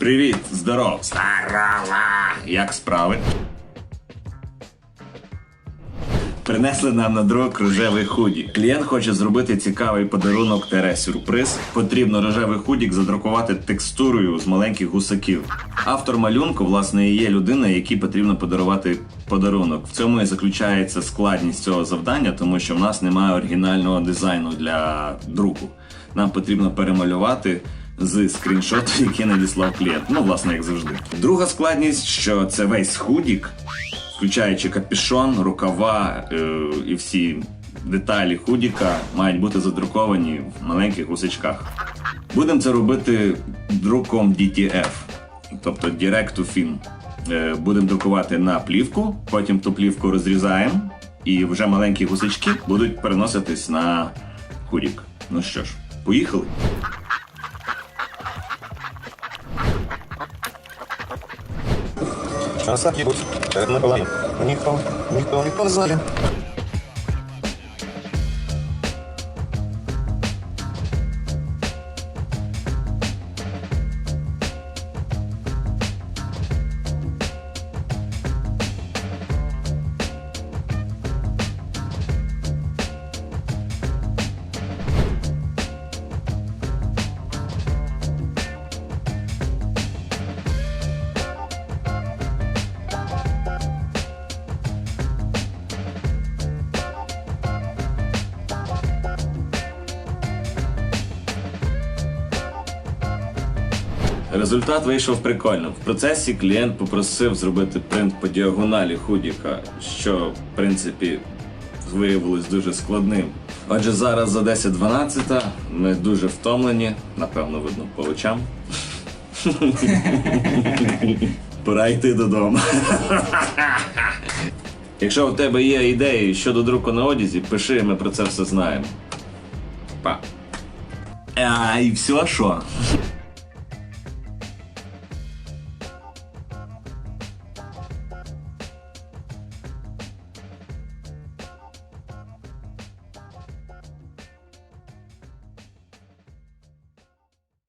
Привіт, здоров, старова! Як справи? Принесли нам на друк рожевий худі. Клієнт хоче зробити цікавий подарунок тере сюрприз. Потрібно рожевий худік задрукувати текстурою з маленьких гусаків. Автор малюнку, власне, і є людина, якій потрібно подарувати подарунок. В цьому і заключається складність цього завдання, тому що в нас немає оригінального дизайну для друку. Нам потрібно перемалювати з скріншоту, який надіслав клієнт. Ну, власне, як завжди. Друга складність, що це весь худік, включаючи капюшон, рукава е, і всі деталі худіка, мають бути задруковані в маленьких гусачках. Будемо це робити друком DTF, тобто Direct to Film. Е, Будемо друкувати на плівку, потім ту плівку розрізаємо, і вже маленькі гусачки будуть переноситись на худік. Ну що ж, поїхали. Часа будет на плане. Никто, никто, никто не знали. Результат вийшов прикольно. В процесі клієнт попросив зробити принт по діагоналі худіка, що в принципі виявилось дуже складним. Отже, зараз за 10-12 ми дуже втомлені, напевно, видно по очам. Пора йти додому. Якщо у тебе є ідеї щодо друку на одязі, пиши, ми про це все знаємо. Па. А, і все, що?